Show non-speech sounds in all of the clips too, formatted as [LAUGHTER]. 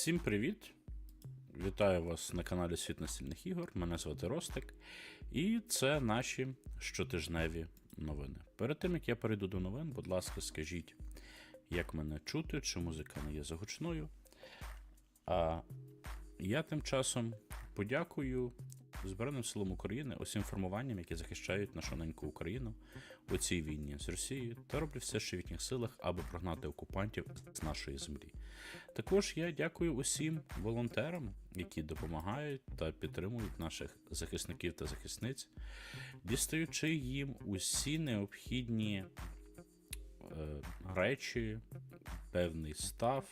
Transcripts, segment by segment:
Всім привіт! Вітаю вас на каналі Світ настільних ігор. Мене звати Ростик, і це наші щотижневі новини. Перед тим як я перейду до новин, будь ласка, скажіть, як мене чути, чи музика не є загучною. А я тим часом подякую Збройним силам України усім формуванням, які захищають нашу неньку Україну у цій війні з Росією, та роблю все, що в їхніх силах, аби прогнати окупантів з нашої землі. Також я дякую усім волонтерам, які допомагають та підтримують наших захисників та захисниць, дістаючи їм усі необхідні е, речі, певний став.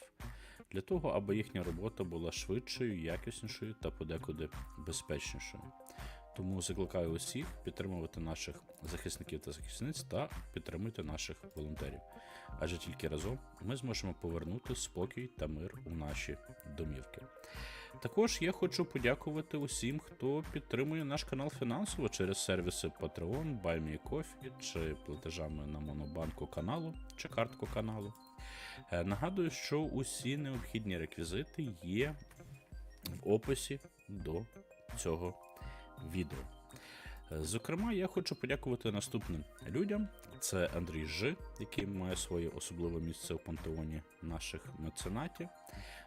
Для того, аби їхня робота була швидшою, якіснішою та подекуди безпечнішою. Тому закликаю усіх підтримувати наших захисників та захисниць та підтримуйте наших волонтерів. Адже тільки разом ми зможемо повернути спокій та мир у наші домівки. Також я хочу подякувати усім, хто підтримує наш канал фінансово через сервіси Patreon, BuyMeCoffee чи платежами на монобанку каналу чи картку каналу. Е, Нагадую, що усі необхідні реквізити є в описі до цього відео. Е, Зокрема, я хочу подякувати наступним людям: це Андрій Жи, який має своє особливе місце у пантеоні наших меценатів.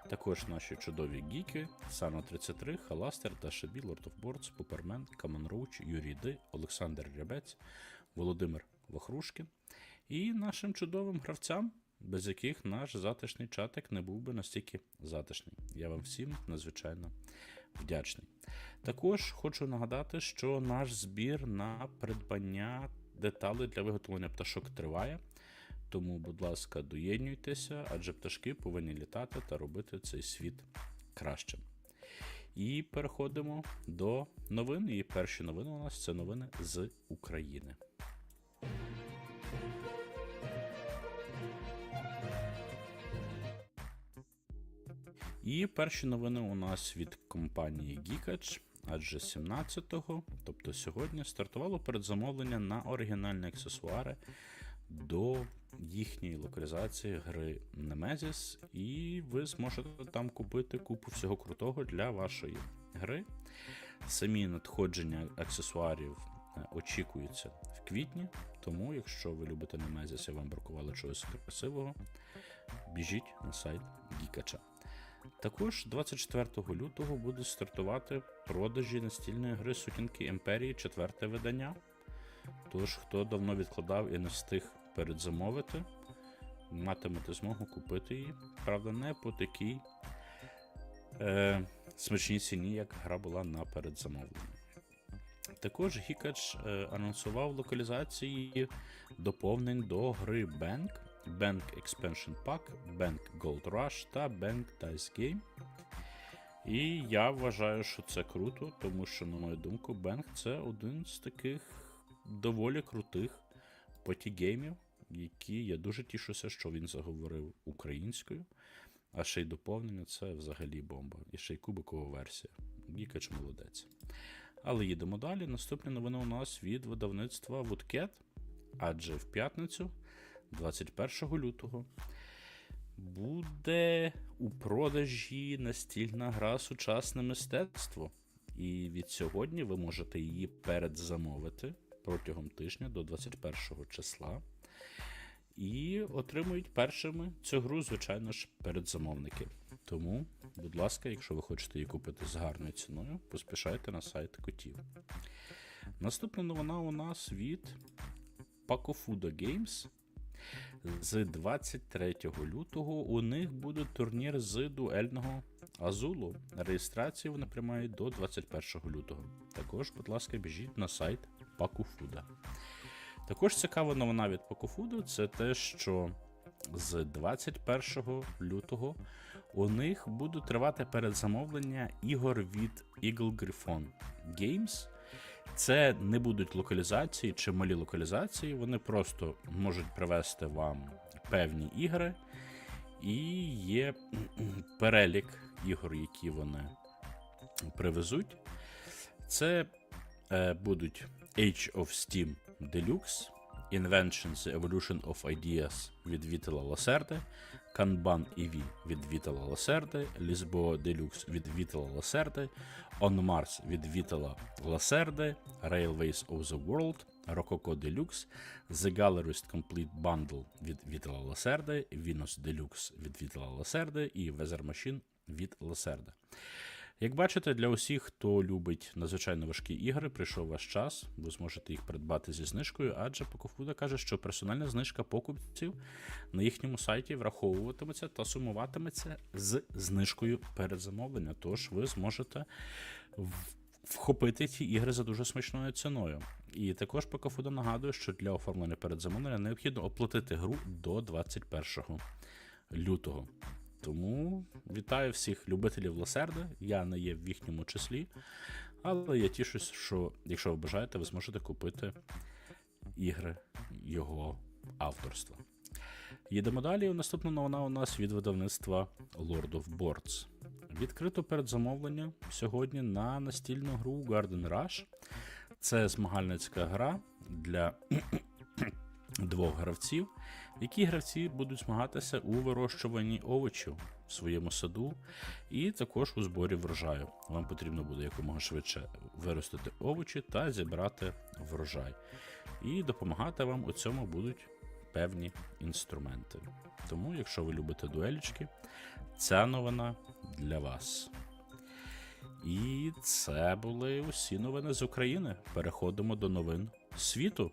Також наші чудові гіки, Сана 33, Халастер, Дашебі, Lord of Boards, Пупермен, Камен Роуч, Юрій Ди, Олександр Рябець, Володимир Вахрушкін і нашим чудовим гравцям, без яких наш затишний чатик не був би настільки затишний. Я вам всім надзвичайно вдячний. Також хочу нагадати, що наш збір на придбання деталей для виготовлення пташок триває. Тому, будь ласка, доєднуйтеся, адже пташки повинні літати та робити цей світ кращим. І переходимо до новин. І перші новини у нас це новини з України. І перші новини у нас від компанії Geekatch, адже 17-го, тобто сьогодні, стартувало передзамовлення на оригінальні аксесуари до їхньої локалізації гри Nemesis, і ви зможете там купити купу всього крутого для вашої гри. Самі надходження аксесуарів е, очікуються в квітні, тому якщо ви любите Nemesis і вам бракувало чогось красивого, біжіть на сайт Geekatcha. Також 24 лютого буде стартувати продажі настільної гри Сутінки Імперії, четверте видання. Тож, хто давно відкладав і не встиг передзамовити, матимете змогу купити її. Правда, не по такій е, смачній ціні, як гра була на передзамовленні. Також Гікач е, анонсував локалізації доповнень до гри Bank, Bank Expansion Pack, Bank Gold Rush та Bank Dice Game. І я вважаю, що це круто, тому що, на мою думку, Bank це один з таких доволі крутих потігеймів, які я дуже тішуся, що він заговорив українською. А ще й доповнення це взагалі бомба. І ще й кубикова версія. Гікач молодець. Але їдемо далі. Наступні новини у нас від видавництва Woodcat, адже в п'ятницю, 21 лютого, буде у продажі настільна гра Сучасне мистецтво. І від сьогодні ви можете її передзамовити протягом тижня до 21 числа. І отримують першими цю гру, звичайно ж, передзамовники. Тому, будь ласка, якщо ви хочете її купити з гарною ціною, поспішайте на сайт котів. Наступна новина у нас від Pacofuda Games. З 23 лютого у них буде турнір з дуельного Азулу. Реєстрацію вони приймають до 21 лютого. Також, будь ласка, біжіть на сайт Pacofuda. Також цікава новина від Покофуду це те, що з 21 лютого у них будуть тривати передзамовлення ігор від Eagle Griffon Games. Це не будуть локалізації чи малі локалізації, вони просто можуть привезти вам певні ігри, і є перелік ігор, які вони привезуть. Це е, будуть Age of Steam Deluxe, Inventions Evolution of Ideas від Вітела Ласерди, Kanban EV від Вітела Ласерди, Lisboa Deluxe від Вітела Ласерди, On Mars від Вітела Ласерди, Railways of the World, Rococo Deluxe, The Gallerist Complete Bundle від Вітела Ласерди, Venus Deluxe від Вітела Ласерди і Weather Machine від Ласерди. Як бачите, для усіх, хто любить надзвичайно важкі ігри, прийшов ваш час. Ви зможете їх придбати зі знижкою, адже Покофуда каже, що персональна знижка покупців на їхньому сайті враховуватиметься та сумуватиметься з знижкою передзамовлення. Тож ви зможете вхопити ці ігри за дуже смачною ціною. І також Покофуда нагадує, що для оформлення передзамовлення необхідно оплатити гру до 21 лютого. Тому вітаю всіх любителів Ласерда. Я не є в їхньому числі, але я тішусь, що якщо ви бажаєте, ви зможете купити ігри його авторства. Їдемо далі. Наступна новина у нас від видавництва Lord of Boards. Відкрито передзамовлення сьогодні на настільну гру Garden Rush. Це змагальницька гра для двох гравців, які гравці будуть змагатися у вирощуванні овочів в своєму саду і також у зборі врожаю. Вам потрібно буде якомога швидше виростити овочі та зібрати врожай. І допомагати вам у цьому будуть певні інструменти. Тому, якщо ви любите дуелічки, ця новина для вас. І це були усі новини з України. Переходимо до новин світу.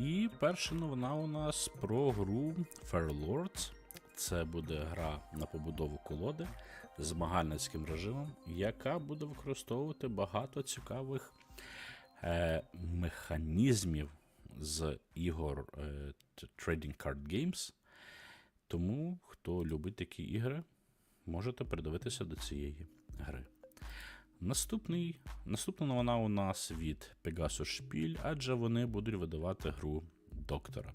І перша новина у нас про гру Fair Lords. Це буде гра на побудову колоди з змагальницьким режимом, яка буде використовувати багато цікавих е, механізмів з ігор е, Trading Card Games. Тому, хто любить такі ігри, можете придивитися до цієї гри. Наступний, наступна новина у нас від Pegasus Spiel, адже вони будуть видавати гру доктора.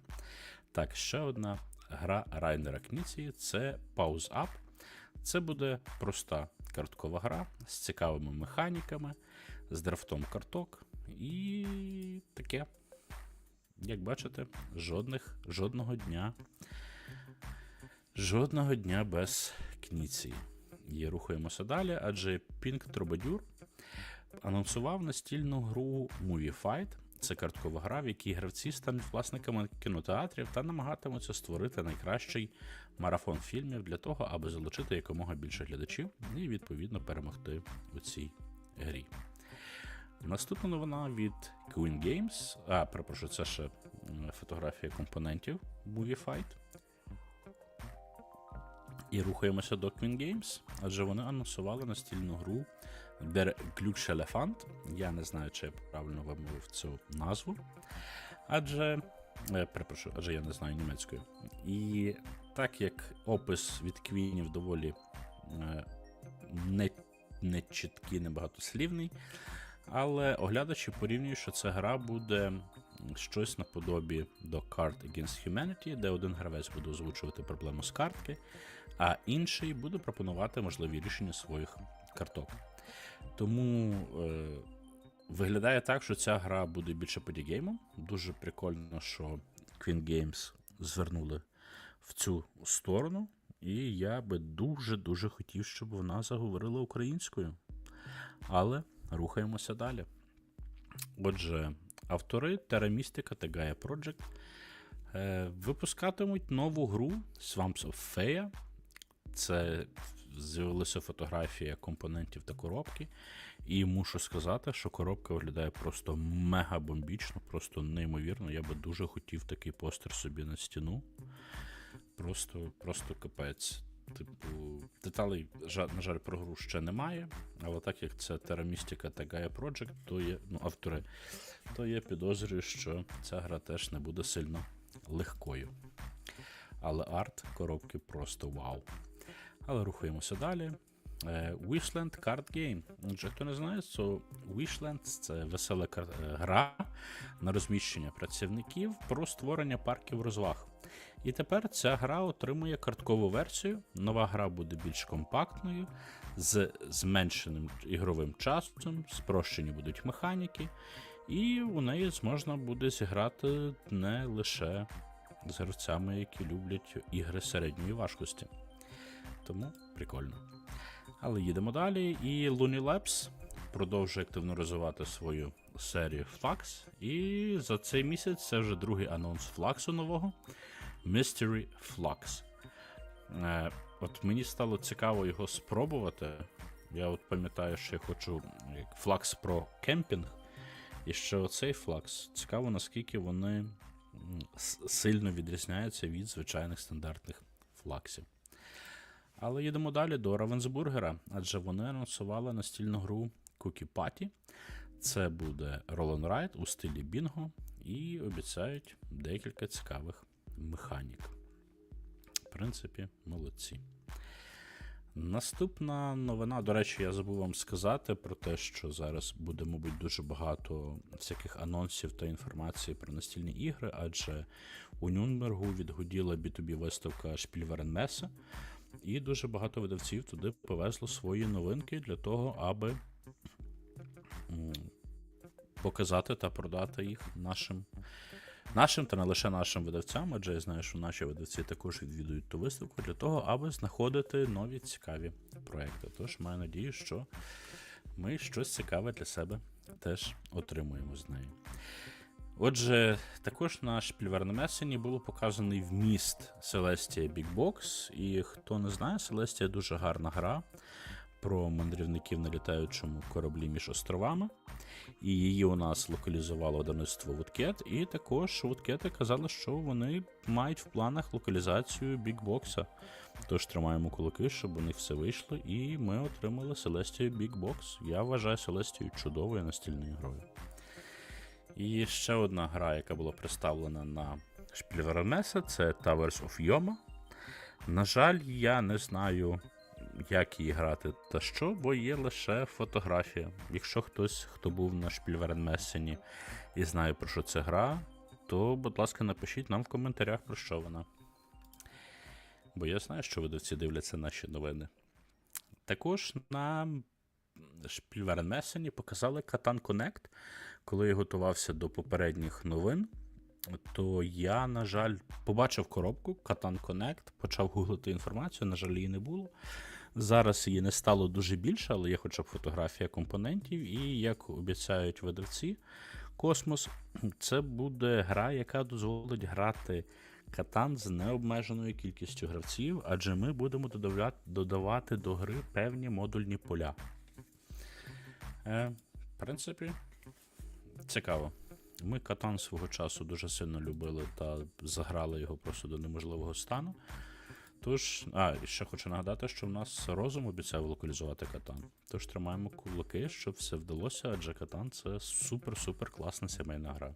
Так, ще одна гра Райнера Кніції це Pause Up. Це буде проста карткова гра з цікавими механіками, з драфтом карток і таке. Як бачите, жодних, жодного дня. Жодного дня без кніції. І рухаємося далі, адже Pink Troubadour анонсував настільну гру Movie Fight. Це карткова гра, в якій гравці стануть власниками кінотеатрів та намагатимуться створити найкращий марафон фільмів для того, аби залучити якомога більше глядачів і відповідно перемогти у цій грі. Наступна новина від Queen Games. А, перепрошую, це ще фотографія компонентів Movie Fight. І рухаємося до Queen Games, адже вони анонсували настільну гру Der Glücksche Elefant. Я не знаю, чи я правильно вимовив цю назву. Адже. е, Перепрошую, адже я не знаю німецької. І так як опис від квінів доволі е, не, не чіткий, небагатослівний, але оглядачі порівнюють, що ця гра буде щось наподобі до Card Against Humanity, де один гравець буде озвучувати проблему з картки, а інший буде пропонувати можливі рішення своїх карток. Тому е, виглядає так, що ця гра буде більше подігеймом. Дуже прикольно, що Queen Games звернули в цю сторону. І я би дуже-дуже хотів, щоб вона заговорила українською. Але рухаємося далі. Отже, автори Terra Mystica та Gaia Project е, випускатимуть нову гру Swamps of Fea. Це з'явилася фотографія компонентів та коробки. І мушу сказати, що коробка виглядає просто мега бомбічно, просто неймовірно. Я би дуже хотів такий постер собі на стіну. Просто, просто капець. Типу, деталей, на жаль, про гру ще немає, але так як це Terra Mystica та Gaia Project, то є, ну, автори, то я підозрюю, що ця гра теж не буде сильно легкою. Але арт коробки просто вау. Але рухаємося далі. е, Wishland Card Game. Отже, хто не знає, то Wishlands це весела е, гра на розміщення працівників про створення парків розваг. І тепер ця гра отримує карткову версію. Нова гра буде більш компактною, з зменшеним ігровим часом, спрощені будуть механіки, і у неї зможна буде зіграти не лише з гравцями, які люблять ігри середньої важкості. Тому прикольно. Але їдемо далі. І Looney Labs продовжує активно розвивати свою серію Flux. І за цей місяць це вже другий анонс Флаксу нового Mystery Flux. Е, от мені стало цікаво його спробувати. Я от пам'ятаю, що я хочу Flux про кемпінг. І ще оцей Flux. Цікаво, наскільки вони сильно відрізняються від звичайних стандартних флаксів. Але їдемо далі до Равенсбургера, адже вони анонсували настільну гру Cookie Party. Це буде Roll and у стилі Бінго і обіцяють декілька цікавих механік. В принципі, молодці. Наступна новина, до речі, я забув вам сказати про те, що зараз буде, мабуть, дуже багато всяких анонсів та інформації про настільні ігри, адже у Нюнбергу відгуділа B2B виставка Шпільверенмеса, і дуже багато видавців туди повезло свої новинки для того, аби показати та продати їх нашим нашим та не лише нашим видавцям, адже я знаю, що наші видавці також відвідують ту виставку для того, аби знаходити нові цікаві проекти. Тож маю надію, що ми щось цікаве для себе теж отримуємо з неї. Отже, також на шпільвернемесені було показаний вміст Celestia Big Box. І хто не знає, Celestia дуже гарна гра про мандрівників на літаючому кораблі між островами. І її у нас локалізувало видавництво Woodcat, і також Woodcat казали, що вони мають в планах локалізацію бікбокса. Тож тримаємо кулаки, щоб у них все вийшло, і ми отримали Big Box. Я вважаю Celestia чудовою настільною грою. І ще одна гра, яка була представлена на Шпільвернеса, це Towers of Yoma. На жаль, я не знаю, як її грати та що, бо є лише фотографія. Якщо хтось, хто був на Шпільвернмесені і знає, про що це гра, то, будь ласка, напишіть нам в коментарях, про що вона. Бо я знаю, що видавці дивляться наші новини. Також на Шпільвернмесені показали Katan Connect. Коли я готувався до попередніх новин, то я, на жаль, побачив коробку Katan Connect, почав гуглити інформацію, на жаль, її не було. Зараз її не стало дуже більше, але є хоча б фотографія компонентів, і як обіцяють видавці, Космос це буде гра, яка дозволить грати катан з необмеженою кількістю гравців, адже ми будемо додавати, до гри певні модульні поля. Е, в принципі, цікаво. Ми катан свого часу дуже сильно любили та заграли його просто до неможливого стану. Тож, а, і ще хочу нагадати, що в нас розум обіцяв локалізувати катан. Тож тримаємо кулаки, щоб все вдалося, адже катан це супер-супер класна сімейна гра.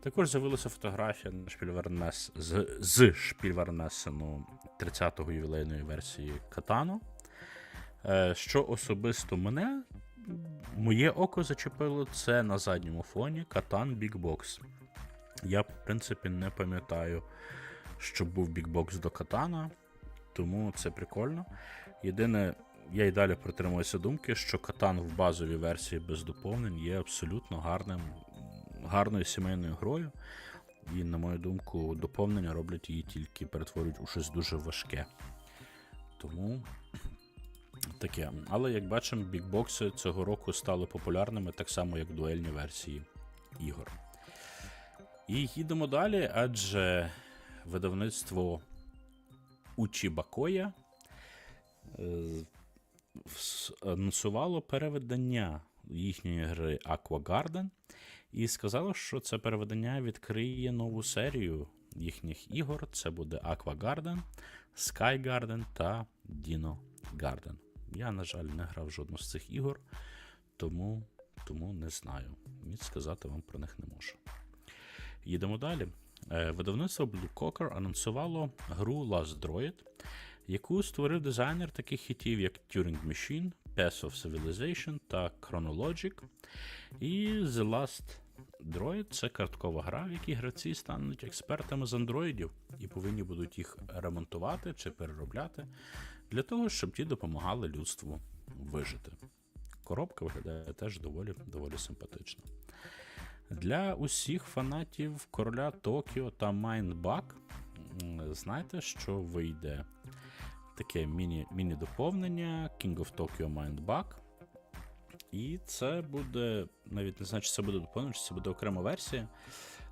Також з'явилася фотографія на Шпільвернмес з, з Шпільвернмесену 30-го ювілейної версії Катану. Е, що особисто мене, моє око зачепило, це на задньому фоні Катан Box. Я, в принципі, не пам'ятаю, щоб був бікбокс до катана, тому це прикольно. Єдине, я й далі притримуюся думки, що катан в базовій версії без доповнень є абсолютно гарним, гарною сімейною грою. І, на мою думку, доповнення роблять її тільки перетворюють у щось дуже важке. Тому [CLEARS THROAT] таке. Але як бачимо, бікбокси цього року стали популярними так само, як дуельні версії ігор. І їдемо далі, адже видавництво Учібакоя е, анонсувало переведення їхньої гри Aqua Garden і сказало, що це переведення відкриє нову серію їхніх ігор. Це буде Aqua Garden, Sky Garden та Dino Garden. Я, на жаль, не грав жодну з цих ігор, тому, тому не знаю. Ніч сказати вам про них не можу. Їдемо далі. Е, Видавництво Blue Cocker анонсувало гру Last Droid, яку створив дизайнер таких хітів, як Turing Machine, Path of Civilization та Chronologic. І The Last Droid це карткова гра, в якій гравці стануть експертами з андроїдів і повинні будуть їх ремонтувати чи переробляти для того, щоб ті допомагали людству вижити. Коробка виглядає теж доволі, доволі симпатично. Для усіх фанатів короля Токіо та Майнбак, знаєте, що вийде таке міні- міні-доповнення King of Tokyo Mindbug. І це буде, навіть не знаю, чи це буде доповнення, чи це буде окрема версія,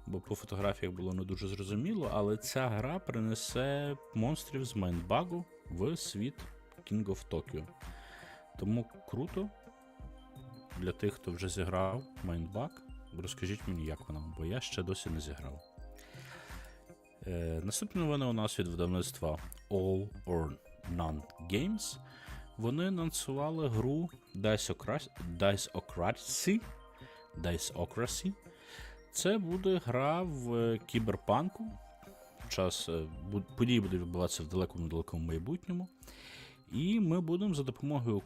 бо по фотографіях було не дуже зрозуміло, але ця гра принесе монстрів з Майнбагу в світ King of Tokyo. Тому круто для тих, хто вже зіграв Майнбаг. Розкажіть мені, як вона, бо я ще досі не зіграв. Е, наступні новини у нас від видавництва All or None Games. Вони анонсували гру Diceocracy. Diceocracy. Це буде гра в е, кіберпанку. Час е, події будуть відбуватися в далекому далекому майбутньому. І ми будемо за допомогою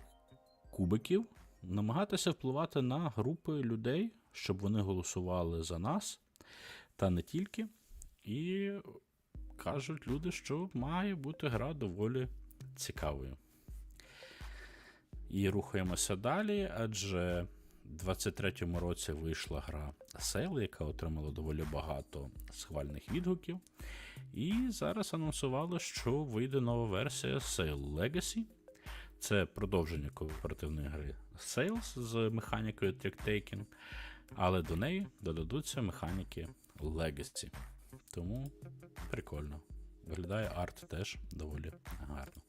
кубиків намагатися впливати на групи людей, щоб вони голосували за нас, та не тільки. І кажуть люди, що має бути гра доволі цікавою. І рухаємося далі, адже в 23-му році вийшла гра Sail, яка отримала доволі багато схвальних відгуків. І зараз анонсували, що вийде нова версія Sail Legacy. Це продовження кооперативної гри Sales з механікою Trick-Taking, але до неї додадуться механіки Legacy. Тому прикольно. Виглядає арт теж доволі гарно.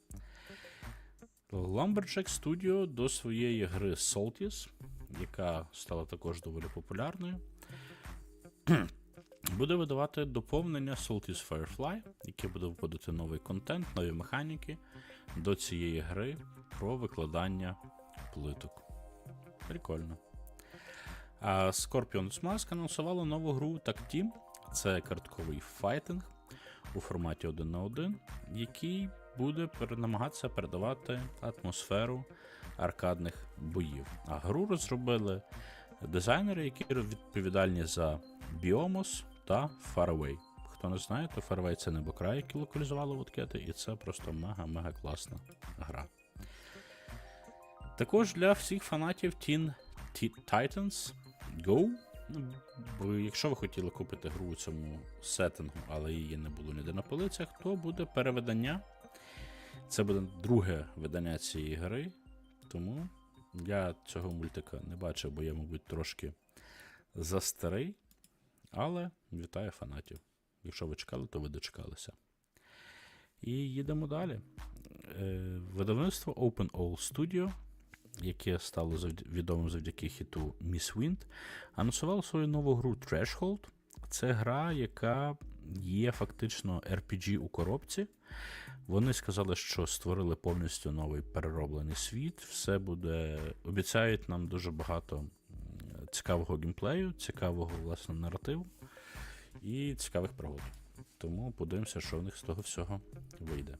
Lumberjack Studio до своєї гри Saltis, яка стала також доволі популярною, [CLEARS THROAT] буде видавати доповнення Saltis Firefly, яке буде вводити новий контент, нові механіки до цієї гри про викладання плиток. Прикольно. А Scorpion's Mask анонсувала нову гру Tag Team. Це картковий файтинг у форматі 1 на 1, який буде намагатися передавати атмосферу аркадних боїв. А гру розробили дизайнери, які відповідальні за Biomos та Faraway. Хто не знає, то Faraway це небокрай, які локалізували вудкети, і це просто мега-мега класна гра. Також для всіх фанатів Teen Ti- Titans Go. Ну, Бо якщо ви хотіли купити гру у цьому сеттингу, але її не було ніде на полицях, то буде переведення. Це буде друге видання цієї гри. Тому я цього мультика не бачив, бо я, мабуть, трошки застарий. Але вітаю фанатів. Якщо ви чекали, то ви дочекалися. І їдемо далі. Е, видавництво Open All Studio, яке стало відомим завдяки хіту Miss Wind, анонсувало свою нову гру Threshold. Це гра, яка є фактично RPG у коробці. Вони сказали, що створили повністю новий перероблений світ. Все буде. Обіцяють нам дуже багато цікавого геймплею, цікавого власне наративу і цікавих пригод. Тому подивимося, що в них з того всього вийде.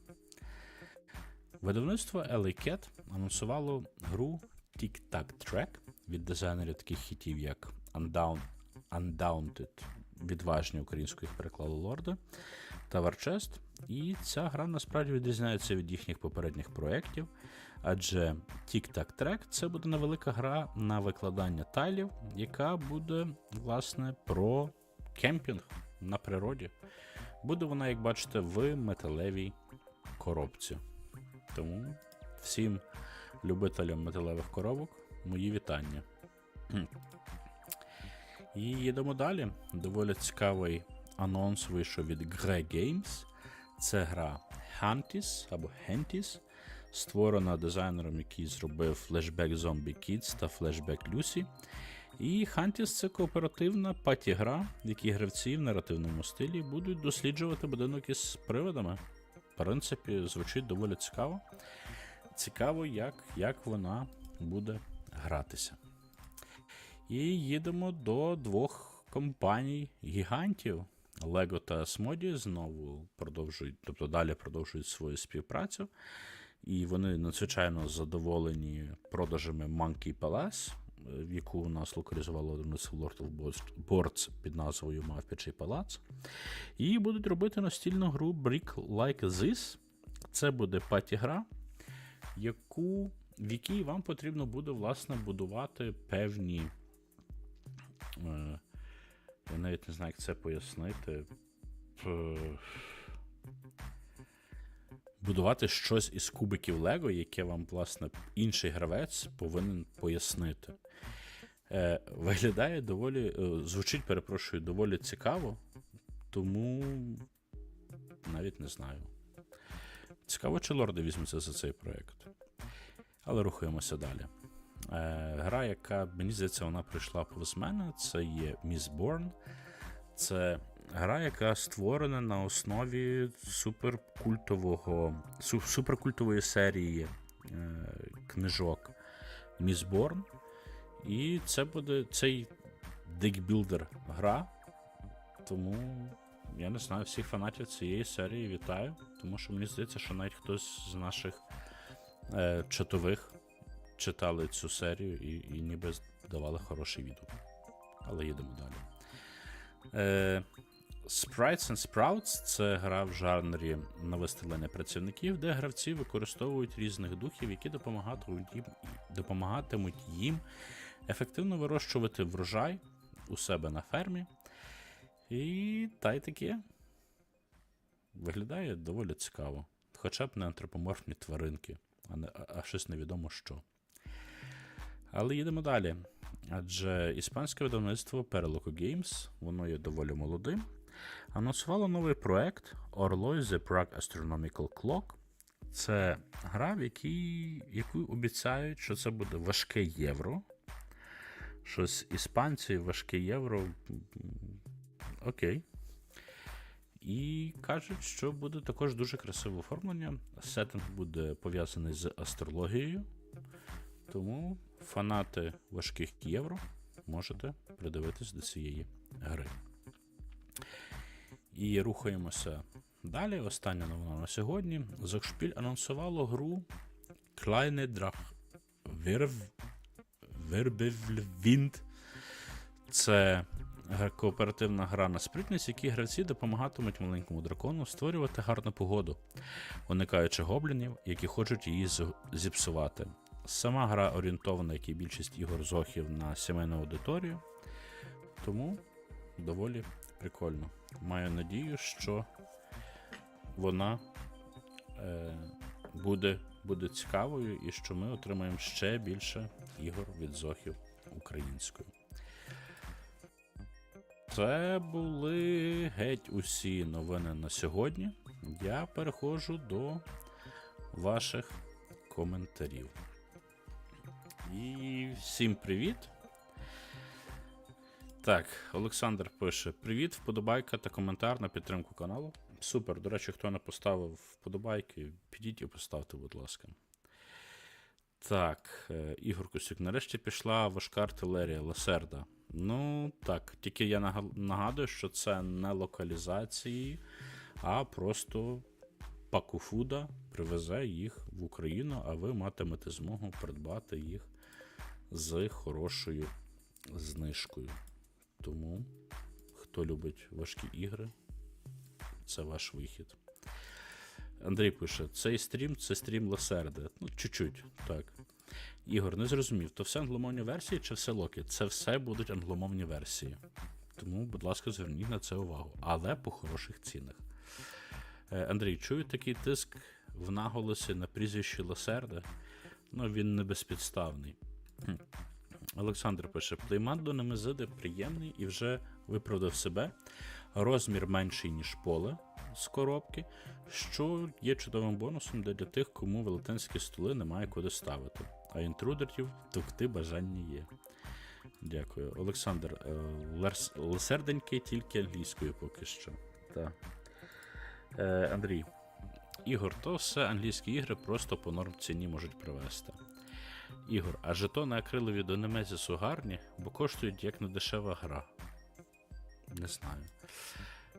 Видавництво LA Cat анонсувало гру Tic-Tac Track від дизайнерів таких хітів, як Undaunted, відважні українською їх переклали лорди та Warchest. І ця гра насправді відрізняється від їхніх попередніх проєктів, адже Tic-Tac Track це буде невелика гра на викладання тайлів, яка буде, власне, про кемпінг на природі. Буде вона, як бачите, в металевій коробці. Тому всім любителям металевих коробок мої вітання. [CLEARS THROAT] І їдемо далі. Доволі цікавий анонс вийшов від Grey Games. Це гра Huntis або Hentis, створена дизайнером, який зробив Flashback Zombie Kids та Flashback Lucy. І Huntis це кооперативна паті-гра, в якій гравці в наративному стилі будуть досліджувати будинок із привидами. Принципі, звучить доволі цікаво. Цікаво, як, як вона буде гратися. І їдемо до двох компаній гігантів Lego та Asmodee знову продовжують, тобто далі продовжують свою співпрацю. І вони надзвичайно задоволені продажами Monkey Palace, яку у нас локалізувало Lord of Boards- під назвою Мавпячий Палац. І будуть робити настільну гру Brick Like This. Це буде паті-гра, яку, в якій вам потрібно буде власне будувати певні. Е, я навіть не знаю, як це пояснити. П- Будувати щось із кубиків Лего, яке вам, власне, інший гравець повинен пояснити. Е, виглядає доволі. е, звучить, перепрошую, доволі цікаво, тому навіть не знаю. Цікаво, чи лорди візьмуться за цей проєкт. Але рухаємося далі. Е, гра, яка, мені здається, вона прийшла повз мене, це є Miss Born. Це гра, яка створена на основі суперкультового, суперкультової серії е, книжок Born. І це буде цей декбілдер гра. Тому я не знаю, всіх фанатів цієї серії вітаю, тому що мені здається, що навіть хтось з наших е, чатових читали цю серію і, і ніби давали хороший відгук. Але їдемо далі. Е, Sprites and Sprouts це гра в жанрі на виставлення працівників, де гравці використовують різних духів, які допомагатимуть їм, ефективно вирощувати врожай у себе на фермі. І та й таке. Виглядає доволі цікаво. Хоча б не антропоморфні тваринки, а, не, а- щось невідомо що. Але їдемо далі. Адже іспанське видавництво Periloco Games, воно є доволі молодим, анонсувало новий проект Orloy The Prague Astronomical Clock. Це гра, в якій, яку обіцяють, що це буде важке євро. Щось іспанці, важке євро. Окей. І кажуть, що буде також дуже красиве оформлення. Сеттинг буде пов'язаний з астрологією. Тому фанати важких євро можете придивитись до цієї гри. І рухаємося далі. Остання новина на сьогодні. Зокшпіль анонсувало гру Kleine Drach Wirbelwind. Це кооперативна гра на спритність, в якій гравці допомагатимуть маленькому дракону створювати гарну погоду, уникаючи гоблінів, які хочуть її зіпсувати. Сама гра орієнтована, як і більшість ігор зохів, на сімейну аудиторію, тому доволі прикольно. Маю надію, що вона е, буде, буде цікавою і що ми отримаємо ще більше ігор від зохів українською. Це були геть усі новини на сьогодні. Я переходжу до ваших коментарів. І всім привіт. Так, Олександр пише: Привіт, вподобайка та коментар на підтримку каналу. Супер. До речі, хто не поставив вподобайки, підіть і поставте, будь ласка. Так, е, Ігор Косюк, нарешті пішла важка артилерія Ласерда. Ну, так, тільки я нагадую, що це не локалізації, а просто Пакуфуда привезе їх в Україну, а ви матимете змогу придбати їх з хорошою знижкою. Тому, хто любить важкі ігри, це ваш вихід. Андрій пише: цей стрім це стрім Ласерде. Ну, чуть-чуть, так. Ігор, не зрозумів, то все англомовні версії чи все локи? Це все будуть англомовні версії. Тому, будь ласка, зверніть на це увагу. Але по хороших цінах. Е, Андрій, чую такий тиск в наголосі на прізвищі Ласерде. Ну, він не безпідставний. Олександр пише: плеймат до Немезиди приємний і вже виправдав себе. Розмір менший, ніж поле з коробки, що є чудовим бонусом для тих, кому велетенські столи немає куди ставити. А інтрудерів товкти бажання є. Дякую. Олександр, е, лесерденький тільки англійською поки що. Так. Е, Андрій. Ігор, то все англійські ігри просто по норм ціні можуть привезти. Ігор, а жетони акрилові до Немезісу гарні, бо коштують як недешева гра. Не знаю.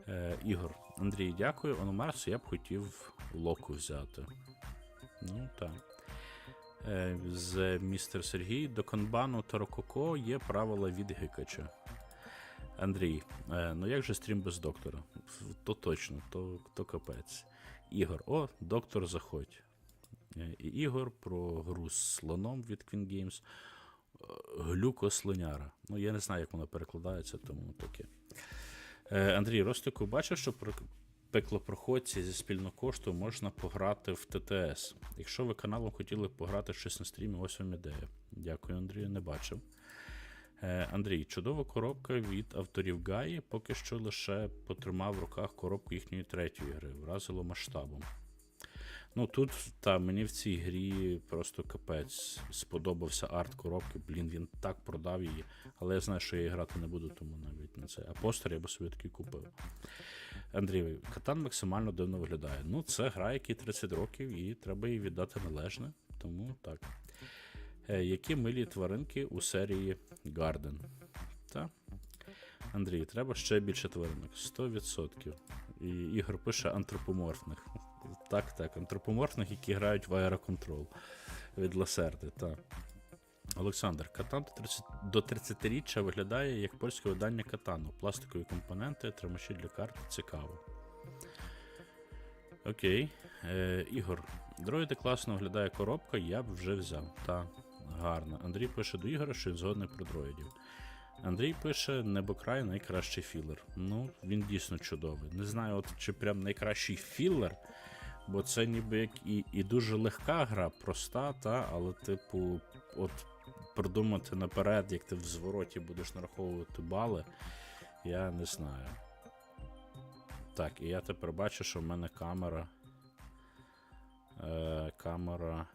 Е, Ігор, Андрій, дякую. Ономарсу я б хотів локу взяти. Ну так. Е, з містер Сергій до канбану та рококо є правила від Гикача. Андрій, е, ну як же стрім без доктора? То точно, то, то капець. Ігор, о, доктор, заходь. Е, Ігор про гру з слоном від Queen Games. Е, Глюкослоняра. Ну, я не знаю, як воно перекладається, тому таке. Е, Андрій Ростику, бачив, що про пеклопроходці зі спільного кошту можна пограти в ТТС. Якщо ви каналом хотіли пограти щось на стрімі, ось вам ідея. Дякую, Андрію, не бачив. Андрій, чудова коробка від авторів Гаї, поки що лише потримав в руках коробку їхньої третьої гри, вразило масштабом. Ну тут та мені в цій грі просто капець сподобався арт коробки. Блін, він так продав її. Але я знаю, що я її грати не буду, тому навіть на це. А постер я би собі такий купив. Андрій, катан максимально дивно виглядає. Ну, це гра, якій 30 років, і треба їй віддати належне. Тому так. Е, які милі тваринки у серії Garden? Та? Андрій, треба ще більше тваринок. 100%. І Ігор пише антропоморфних. [LAUGHS] Так, так, антропоморфних, які грають в аероконтрол від Ласерди. Так. Олександр, Катан до 30 до 30-річчя виглядає як польське видання Катану. Пластикові компоненти, тримачі для карт. Цікаво. Окей. Е, Ігор. Дроїди класно виглядає коробка, я б вже взяв. Та, гарно. Андрій пише до Ігора, що він згодний про дроїдів. Андрій пише Небокрай найкращий філер. Ну, він дійсно чудовий. Не знаю, от чи прям найкращий філер, бо це ніби як і, і дуже легка гра, проста, та, але, типу, от придумати наперед, як ти в звороті будеш нараховувати бали, я не знаю. Так, і я тепер бачу, що в мене камера. Е, камера.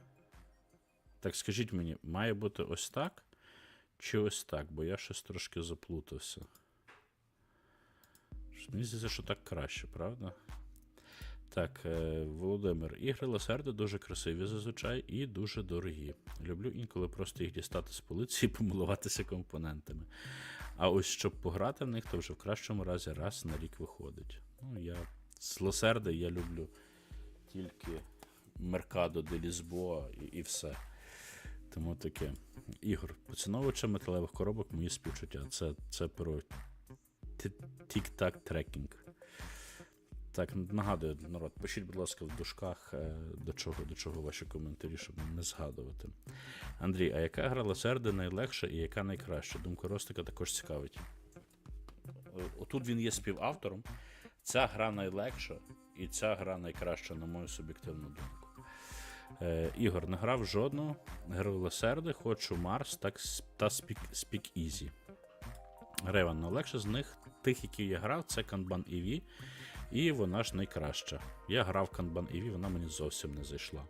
Так, скажіть мені, має бути ось так? Чи ось так? Бо я щось трошки заплутався. Мені здається, що так краще, правда? Так, е, Володимир, ігри Ласерди дуже красиві зазвичай і дуже дорогі. Люблю інколи просто їх дістати з полиці і помилуватися компонентами. А ось щоб пограти в них, то вже в кращому разі раз на рік виходить. Ну, я з Ласерди я люблю тільки Меркадо де Лізбоа і, і все. Тому таке. Ігор, поціновувача металевих коробок мої співчуття. Це, це про тік-так трекінг. Так, нагадую, народ, пишіть, будь ласка, в дужках, е, до чого, до чого ваші коментарі, щоб не згадувати. Андрій, а яка гра Ласерди найлегша і яка найкраща? Думка Ростика також цікавить. Отут він є співавтором. Ця гра найлегша, і ця гра найкраща, на мою суб'єктивну думку. Е, Ігор, не грав жодну гру Ласерди, хочу Марс так, та Speak Easy. Реван, найлегше з них, тих, які я грав, це Kanban EV, і вона ж найкраща. Я грав Kanban EV, вона мені зовсім не зайшла.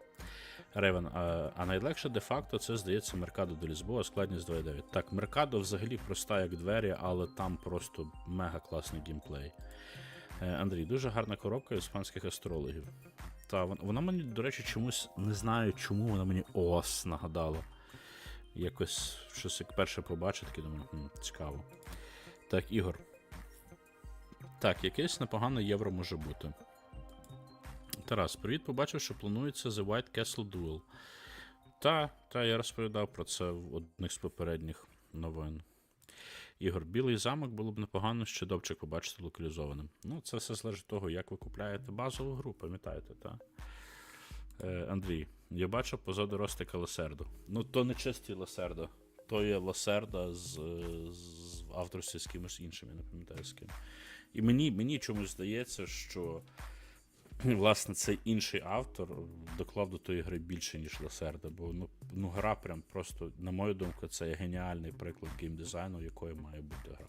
Ревен, а, а найлегше де-факто це, здається, Меркадо до Лізбоа, складність 2.9. Так, Меркадо взагалі проста як двері, але там просто мега класний геймплей. Е, Андрій, дуже гарна коробка іспанських астрологів. Та, вон- вона мені, до речі, чомусь не знаю, чому вона мені ОС нагадала. Якось щось як перше побачив, таке думаю, цікаво. Так, Ігор. Так, якесь непогане євро може бути. Тарас, привіт, побачив, що планується The White Castle Duel. Та, та, я розповідав про це в одних з попередніх новин. Ігор, білий замок було б непогано ще довчик побачити локалізованим. Ну, це все залежить від того, як ви купляєте базову гру, пам'ятаєте, так? Е, Андрій, я бачив позаду Ростика Ласерду. Ну, то не чистий Ласерда, то є Ласерда з, з авторстві з кимось іншим, я не пам'ятаю з ким. І мені, мені чомусь здається, що [CLEARS THROAT] власне цей інший автор доклав до тої гри більше, ніж Ласерда, бо ну, ну гра прям просто, на мою думку, це геніальний приклад геймдизайну, якою має бути гра.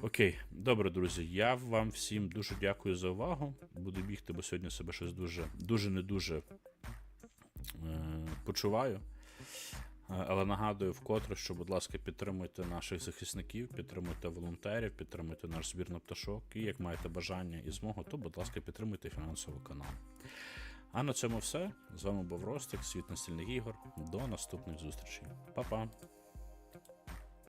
Окей, добре, друзі. Я вам всім дуже дякую за увагу. Буду бігти, бо сьогодні себе щось дуже дуже не дуже е, почуваю. Е, Але нагадую вкотре, що, будь ласка, підтримуйте наших захисників, підтримуйте волонтерів, підтримуйте наш збір на пташок. І як маєте бажання і змогу, то, будь ласка, підтримуйте фінансовий канал. А на цьому все. З вами був Ростик, світ настільних ігор. До наступних зустрічей. Па-па!